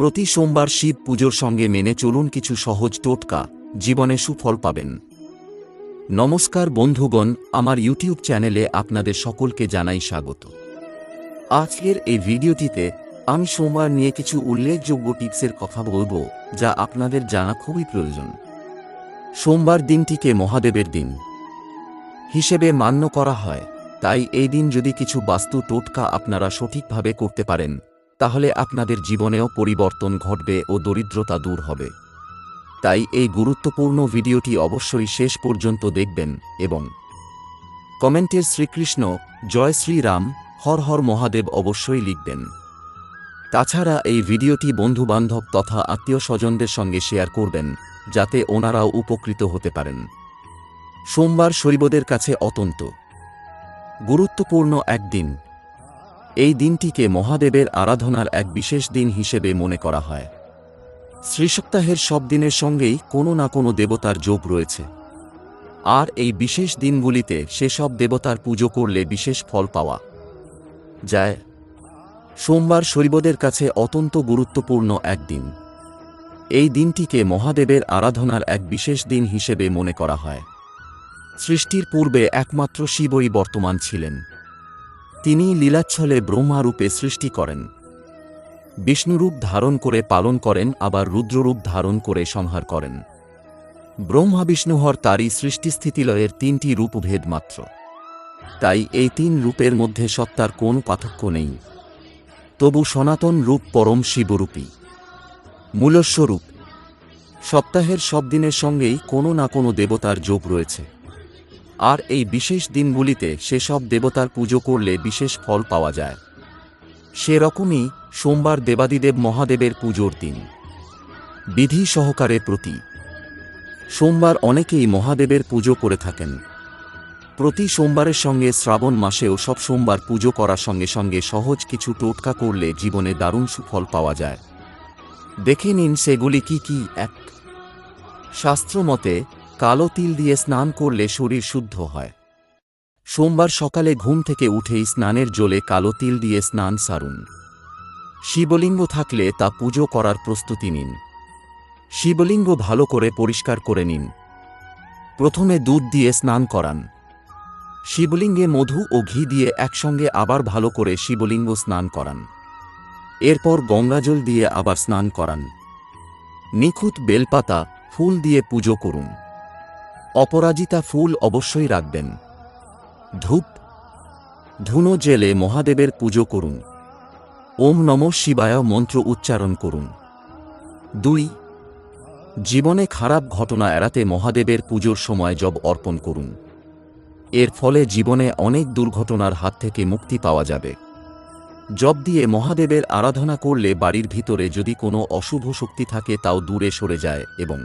প্রতি সোমবার শিব পুজোর সঙ্গে মেনে চলুন কিছু সহজ টোটকা, জীবনে সুফল পাবেন। নমস্কার বন্ধুগণ, আমার ইউটিউব চ্যানেলে আপনাদের সকলকে জানাই স্বাগত। আজকের এই ভিডিওটিতে আমি সোমবার নিয়ে কিছু উল্লেখযোগ্য টিপসের কথা বলব, যা আপনাদের জানা খুবই প্রয়োজন। সোমবার দিনটিকে মহাদেবের দিন হিসেবে মান্য করা হয়, তাই এই দিন যদি কিছু বাস্তু টোটকা আপনারা সঠিকভাবে করতে পারেন তাহলে আপনাদের জীবনেও পরিবর্তন ঘটবে ও দরিদ্রতা দূর হবে। তাই এই গুরুত্বপূর্ণ ভিডিওটি অবশ্যই শেষ পর্যন্ত দেখবেন এবং কমেন্টের শ্রীকৃষ্ণ, জয় শ্রীরাম, হর হর মহাদেব অবশ্যই লিখবেন। তাছাড়া এই ভিডিওটি বন্ধুবান্ধব তথা আত্মীয় স্বজনদের সঙ্গে শেয়ার করবেন, যাতে ওনারাও উপকৃত হতে পারেন। সোমবার শৈবদের কাছে অতন্ত। গুরুত্বপূর্ণ একদিন এই দিনটিকে মহাদেবের আরাধনার এক বিশেষ দিন হিসেবে মনে করা হয়। শ্রীসপ্তাহের সব দিনের সঙ্গেই কোনো না কোনো দেবতার যোগ রয়েছে। আর এই বিশেষ দিনগুলিতে সেসব দেবতার পুজো করলে বিশেষ ফল পাওয়া যায়। সোমবার শৈবদের কাছে অত্যন্ত গুরুত্বপূর্ণ একদিন এই দিনটিকে মহাদেবের আরাধনার এক বিশেষ দিন হিসেবে মনে করা হয়। সৃষ্টির পূর্বে একমাত্র শিবই বর্তমান ছিলেন। তিনি লীলাচ্ছলে ব্রহ্মারূপে সৃষ্টি করেন। বিষ্ণুরূপ ধারণ করে পালন করেন, আবার রুদ্ররূপ ধারণ করে সংহার করেন। ব্রহ্মা বিষ্ণুহর তারই সৃষ্টিস্থিতিলয়ের তিনটি রূপভেদ মাত্র। তাই এই তিন রূপের মধ্যে সত্তার কোন পার্থক্য নেই। তবু সনাতন রূপ পরম শিবরূপী। মূলস্বরূপ। সপ্তাহের সব দিনের সঙ্গেই কোনো না কোনো দেবতার যোগ রয়েছে। আর এই বিশেষ দিনগুলিতে সেসব দেবতার পুজো করলে বিশেষ ফল পাওয়া যায়। সেরকমই সোমবার দেবাদিদেব মহাদেবের পুজোর দিন। বিধি সহকারে প্রতি। সোমবার অনেকেই মহাদেবের পুজো করে থাকেন। প্রতি সোমবারের সঙ্গে শ্রাবণ মাসেও সব সোমবার পুজো করার সঙ্গে সঙ্গে সহজ কিছু টোটকা করলে জীবনে দারুণ সুফল পাওয়া যায়। দেখে নিন সেগুলি কি কি এক। শাস্ত্রমতে কালো তিল দিয়ে স্নান করলে শরীর শুদ্ধ হয়। সোমবার সকালে ঘুম থেকে উঠেই স্নানের জলে কালো তিল দিয়ে স্নান সারুন। শিবলিঙ্গ থাকলে তা পুজো করার প্রস্তুতি নিন। শিবলিঙ্গ ভালো করে পরিষ্কার করে নিন। প্রথমে দুধ দিয়ে স্নান করান। শিবলিঙ্গে মধু ও ঘি দিয়ে একসঙ্গে আবার ভালো করে শিবলিঙ্গ স্নান করান। এরপর গঙ্গাজল দিয়ে আবার স্নান করান। নিখুঁত বেলপাতা, ফুল দিয়ে পুজো করুন। অপরাজিতা ফুল অবশ্যই রাখবেন। ধূপ। ধুনো জেলে মহাদেবের পুজো করুন। ওম নম শিবায় মন্ত্র উচ্চারণ করুন। দুই। জীবনে খারাপ ঘটনা এড়াতে মহাদেবের পুজোর সময় জব অর্পণ করুন। এর ফলে জীবনে অনেক দুর্ঘটনার হাত থেকে মুক্তি পাওয়া যাবে। জব দিয়ে মহাদেবের আরাধনা করলে বাড়ির ভিতরে যদি কোনো অশুভ শক্তি থাকে তাও দূরে সরে যায় এবং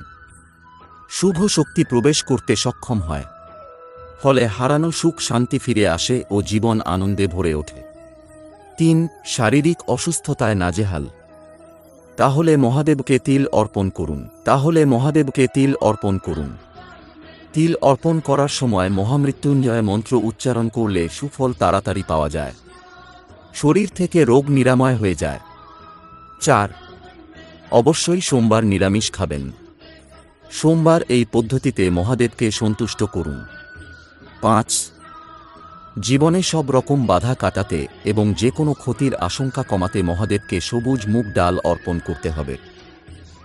শুভ শক্তি প্রবেশ করতে সক্ষম হয়। ফলে হারানো সুখ শান্তি ফিরে আসে ও জীবন আনন্দে ভরে ওঠে। তিন, শারীরিক অসুস্থতায় নাজেহাল। তাহলে মহাদেবকে তিল অর্পণ করুন। তাহলে মহাদেবকে তিল অর্পণ করুন। তিল অর্পণ করার সময় মহামৃত্যুঞ্জয় মন্ত্র উচ্চারণ করলে সুফল তাড়াতাড়ি পাওয়া যায়। শরীর থেকে রোগ নিরাময় হয়ে যায়। চার, অবশ্যই সোমবার নিরামিষ খাবেন। সোমবার এই পদ্ধতিতে মহাদেবকে সন্তুষ্ট করুন। পাঁচ, জীবনে সব রকম বাধা কাটাতে এবং যে কোনো ক্ষতির আশঙ্কা কমাতে মহাদেবকে সবুজ মুগ ডাল অর্পণ করতে হবে।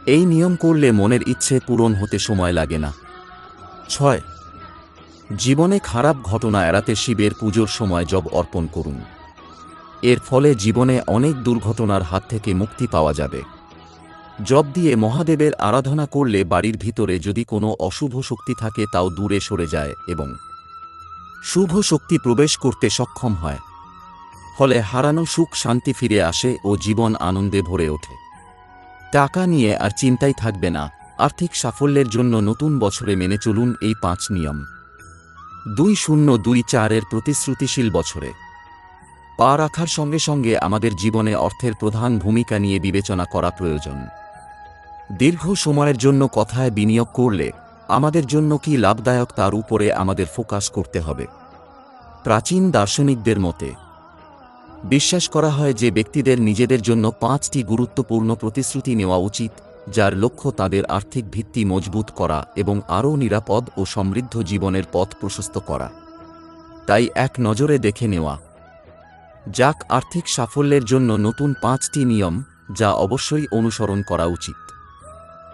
এই নিয়ম করলে মনের ইচ্ছে পূরণ হতে সময় লাগে না। ছয়, জীবনে খারাপ ঘটনা এড়াতে শিবের পুজোর সময় জব অর্পণ করুন। এর ফলে জীবনে অনেক দুর্ঘটনার হাত থেকে মুক্তি পাওয়া যাবে। জব দিয়ে মহাদেবের আরাধনা করলে বাড়ির ভিতরে যদি কোনো অশুভ শক্তি থাকে তাও দূরে সরে যায় এবং শুভ শক্তি প্রবেশ করতে সক্ষম হয়। ফলে হারানো সুখ শান্তি ফিরে আসে ও জীবন আনন্দে ভরে ওঠে। টাকা নিয়ে আর চিন্তাই থাকবে না। আর্থিক সাফল্যের জন্য নতুন বছরে মেনে চলুন এই পাঁচ নিয়ম। দুই শূন্য দুই চারের প্রতিশ্রুতিশীল বছরে। পা রাখার সঙ্গে সঙ্গে আমাদের জীবনে অর্থের প্রধান ভূমিকা নিয়ে বিবেচনা করা প্রয়োজন। দীর্ঘ সময়ের জন্য কথায় বিনিয়োগ করলে আমাদের জন্য কি লাভদায়ক তার উপরে আমাদের ফোকাস করতে হবে। প্রাচীন দার্শনিকদের মতে, বিশ্বাস করা হয় যে ব্যক্তিদের নিজেদের জন্য পাঁচটি গুরুত্বপূর্ণ প্রতিশ্রুতি নেওয়া উচিত, যার লক্ষ্য তাদের আর্থিক ভিত্তি মজবুত করা এবং আরও নিরাপদ ও সমৃদ্ধ জীবনের পথ প্রশস্ত করা। তাই এক নজরে দেখে নেওয়া। যাক, আর্থিক সাফল্যের জন্য নতুন পাঁচটি নিয়ম, যা অবশ্যই অনুসরণ করা উচিত।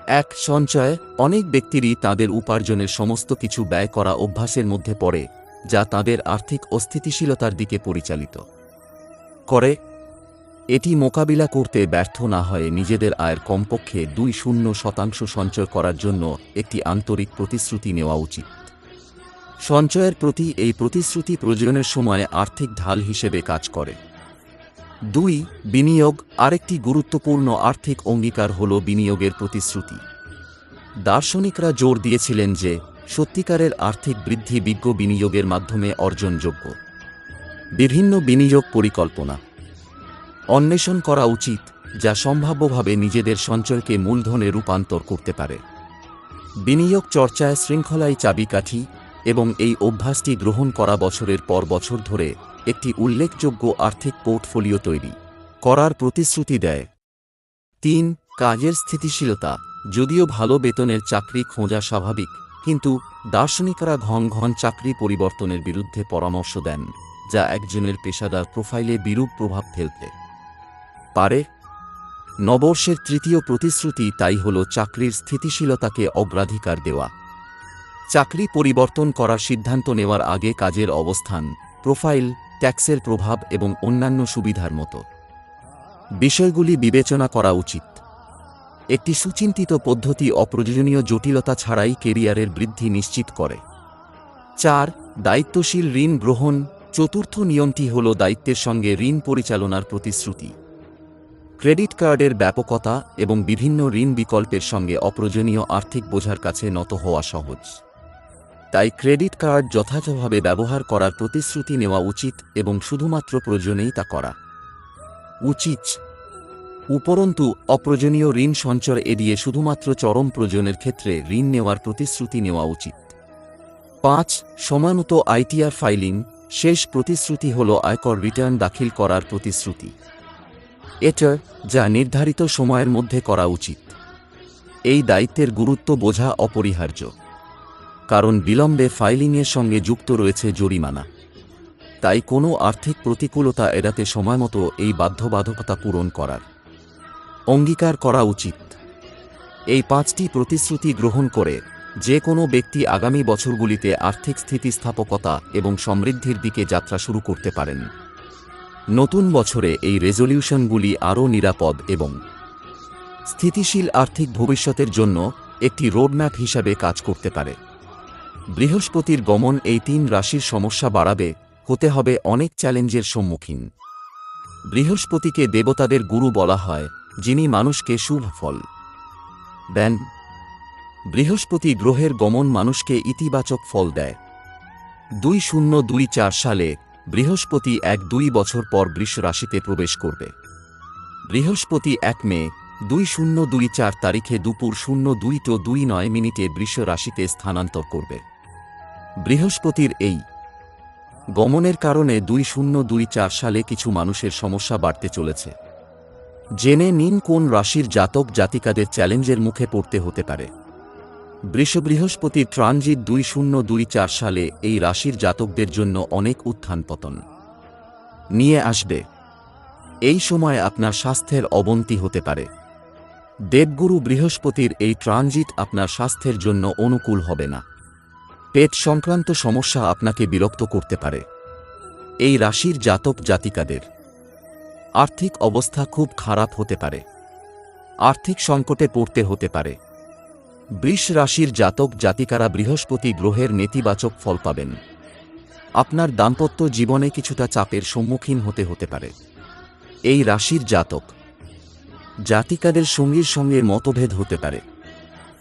এক সঞ্চয় অনেক ব্যক্তিরই তাদের উপার্জনের সমস্ত কিছু ব্যয় করা অভ্যাসের মধ্যে পড়ে, যা তাদের আর্থিক অস্থিতিশীলতার দিকে পরিচালিত করে। এটি মোকাবিলা করতে ব্যর্থ না হয়ে নিজেদের আয়ের কমপক্ষে দুই শূন্য শতাংশ সঞ্চয় করার জন্য একটি আন্তরিক প্রতিশ্রুতি নেওয়া উচিত। সঞ্চয়ের প্রতি এই প্রতিশ্রুতি প্রয়োজনের সময় আর্থিক ঢাল হিসেবে কাজ করে। দুই, বিনিয়োগ আরেকটি গুরুত্বপূর্ণ আর্থিক অঙ্গীকার হল বিনিয়োগের প্রতিশ্রুতি। দার্শনিকরা জোর দিয়েছিলেন যে, সত্যিকারের আর্থিক বৃদ্ধি বিজ্ঞ বিনিয়োগের মাধ্যমে অর্জনযোগ্য। বিভিন্ন বিনিয়োগ পরিকল্পনা। অন্বেষণ করা উচিত, যা সম্ভাব্যভাবে নিজেদের সঞ্চয়কে মূলধনে রূপান্তর করতে পারে। বিনিয়োগ চর্চায় শৃঙ্খলায় চাবিকাঠি এবং এই অভ্যাসটি গ্রহণ করা বছরের পর বছর ধরে একটি উল্লেখযোগ্য আর্থিক পোর্টফোলিও তৈরি, করার প্রতিশ্রুতি দেয়। তিন, কাজের স্থিতিশীলতা। যদিও ভালো বেতনের চাকরি খোঁজা স্বাভাবিক, কিন্তু দার্শনিকরা ঘন ঘন চাকরি পরিবর্তনের বিরুদ্ধে পরামর্শ দেন, যা একজনের পেশাদার প্রোফাইলে বিরূপ প্রভাব ফেলতে পারে। নবর্ষের তৃতীয় প্রতিশ্রুতি তাই হল চাকরির স্থিতিশীলতাকে অগ্রাধিকার দেওয়া। চাকরি পরিবর্তন করার সিদ্ধান্ত নেওয়ার আগে কাজের অবস্থান, প্রোফাইল ট্যাক্সের প্রভাব এবং অন্যান্য সুবিধার মতো। বিষয়গুলি বিবেচনা করা উচিত। একটি সুচিন্তিত পদ্ধতি অপ্রয়োজনীয় জটিলতা ছাড়াই কেরিয়ারের বৃদ্ধি নিশ্চিত করে। চার, দায়িত্বশীল ঋণ গ্রহণ। চতুর্থ নিয়মটি হল দায়িত্বের সঙ্গে ঋণ পরিচালনার প্রতিশ্রুতি। ক্রেডিট কার্ডের ব্যাপকতা এবং বিভিন্ন ঋণ বিকল্পের সঙ্গে অপ্রয়োজনীয় আর্থিক বোঝার কাছে নত হওয়া সহজ। তাই ক্রেডিট কার্ড যথাযথভাবে ব্যবহার করার প্রতিশ্রুতি নেওয়া উচিত এবং শুধুমাত্র প্রয়োজনেই তা করা। উচিত। উপরন্তু, অপ্রয়োজনীয় ঋণ সঞ্চয় এড়িয়ে শুধুমাত্র চরম প্রয়োজনের ক্ষেত্রে ঋণ নেওয়ার প্রতিশ্রুতি নেওয়া উচিত। পাঁচ, সময়মতো আইটিআর ফাইলিং, শেষ প্রতিশ্রুতি হল আয়কর রিটার্ন দাখিল করার প্রতিশ্রুতি। এটা, যা নির্ধারিত সময়ের মধ্যে করা উচিত। এই দায়িত্বের গুরুত্ব বোঝা অপরিহার্য। কারণ বিলম্বে ফাইলিংয়ের সঙ্গে যুক্ত রয়েছে জরিমানা। তাই কোনো আর্থিক প্রতিকূলতা এড়াতে সময়মতো এই বাধ্যবাধকতা পূরণ করার অঙ্গীকার করা উচিত। এই পাঁচটি প্রতিশ্রুতি গ্রহণ করে যে কোনো ব্যক্তি আগামী বছরগুলিতে আর্থিক স্থিতিস্থাপকতা এবং সমৃদ্ধির দিকে যাত্রা শুরু করতে পারেন। নতুন বছরে এই রেজলিউশনগুলি আরও নিরাপদ এবং স্থিতিশীল আর্থিক ভবিষ্যতের জন্য একটি রোডম্যাপ হিসাবে কাজ করতে পারে। বৃহস্পতির গমন এই তিন রাশির সমস্যা বাড়াবে, হতে হবে অনেক চ্যালেঞ্জের সম্মুখীন। বৃহস্পতিকে দেবতাদের গুরু বলা হয়, যিনি মানুষকে শুভ ফল। দেন, বৃহস্পতি গ্রহের গমন মানুষকে ইতিবাচক ফল দেয়। দুই শূন্য দুই চার সালে বৃহস্পতি এক দুই বছর পর বৃষ রাশিতে প্রবেশ করবে। বৃহস্পতি এক মে দুই শূন্য দুই চার তারিখে দুপুর শূন্য দুই তো দুই নয় মিনিটে বৃষ রাশিতে স্থানান্তর করবে। বৃহস্পতির এই গমনের কারণে দুই শূন্য দুই চার সালে কিছু মানুষের সমস্যা বাড়তে চলেছে। জেনে নিন কোন রাশির জাতক জাতিকাদের চ্যালেঞ্জের মুখে পড়তে হতে পারে। বৃষ বৃহস্পতির ট্রানজিট দুই শূন্য দুই চার সালে এই রাশির জাতকদের জন্য অনেক উত্থান পতন। নিয়ে আসবে। এই সময় আপনার স্বাস্থ্যের অবনতি হতে পারে। দেবগুরু বৃহস্পতির এই ট্রানজিট আপনার স্বাস্থ্যের জন্য অনুকূল হবে না। পেট সংক্রান্ত সমস্যা আপনাকে বিরক্ত করতে পারে। এই রাশির জাতক জাতিকাদের আর্থিক অবস্থা খুব খারাপ হতে পারে। আর্থিক সংকটে পড়তে হতে পারে। বৃষ রাশির জাতক জাতিকারা বৃহস্পতি গ্রহের নেতিবাচক ফল পাবেন। আপনার দাম্পত্য জীবনে কিছুটা চাপের সম্মুখীন হতে হতে পারে। এই রাশির জাতক জাতিকাদের সঙ্গীর সঙ্গে মতভেদ হতে পারে।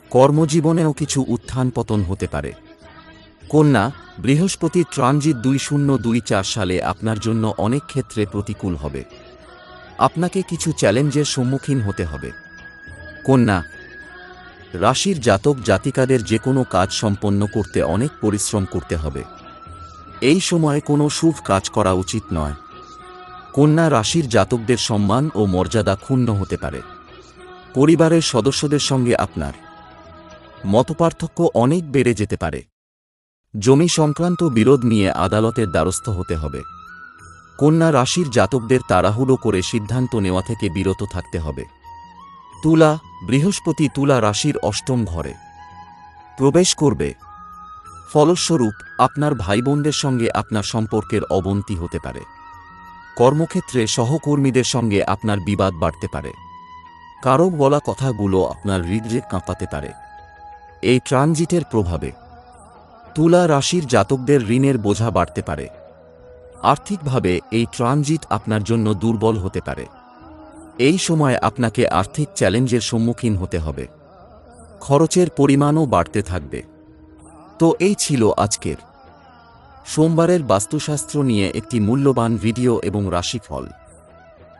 কর্মজীবনেও কিছু উত্থান পতন হতে পারে। কন্যা, বৃহস্পতি ট্রানজিট দুই শূন্য দুই চার সালে আপনার জন্য অনেক ক্ষেত্রে প্রতিকূল হবে। আপনাকে কিছু চ্যালেঞ্জের সম্মুখীন হতে হবে। কন্যা, রাশির জাতক জাতিকাদের যে কোনো কাজ সম্পন্ন করতে অনেক পরিশ্রম করতে হবে। এই সময়ে কোনো শুভ কাজ করা উচিত নয়। কন্যা রাশির জাতকদের সম্মান ও মর্যাদা ক্ষুণ্ণ হতে পারে। পরিবারের সদস্যদের সঙ্গে আপনার মতপার্থক্য অনেক বেড়ে যেতে পারে। জমি সংক্রান্ত বিরোধ নিয়ে আদালতের দ্বারস্থ হতে হবে। কন্যা রাশির জাতকদের তাড়াহুড়ো করে সিদ্ধান্ত নেওয়া থেকে বিরত থাকতে হবে। তুলা, বৃহস্পতি তুলা রাশির অষ্টম ঘরে। প্রবেশ করবে। ফলস্বরূপ, আপনার ভাইবোনদের সঙ্গে আপনার সম্পর্কের অবনতি হতে পারে। কর্মক্ষেত্রে সহকর্মীদের সঙ্গে আপনার বিবাদ বাড়তে পারে। কারও বলা কথাগুলো আপনার হৃদয়ে কাঁপাতে পারে। এই ট্রানজিটের প্রভাবে। তুলা রাশির জাতকদের ঋণের বোঝা বাড়তে পারে। আর্থিকভাবে এই ট্রানজিট আপনার জন্য দুর্বল হতে পারে। এই সময় আপনাকে আর্থিক চ্যালেঞ্জের সম্মুখীন হতে হবে। খরচের পরিমাণও বাড়তে থাকবে। তো এই ছিল আজকের। সোমবারের বাস্তুশাস্ত্র নিয়ে একটি মূল্যবান ভিডিও এবং রাশিফল।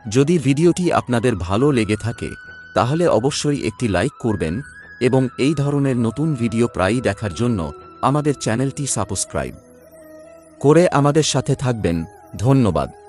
যদি ভিডিওটি আপনাদের ভালো লেগে থাকে, তাহলে অবশ্যই একটি লাইক করবেন এবং এই ধরনের নতুন ভিডিও প্রায়ই দেখার জন্য আমাদের চ্যানেলটি সাবস্ক্রাইব করে আমাদের সাথে থাকবেন। ধন্যবাদ।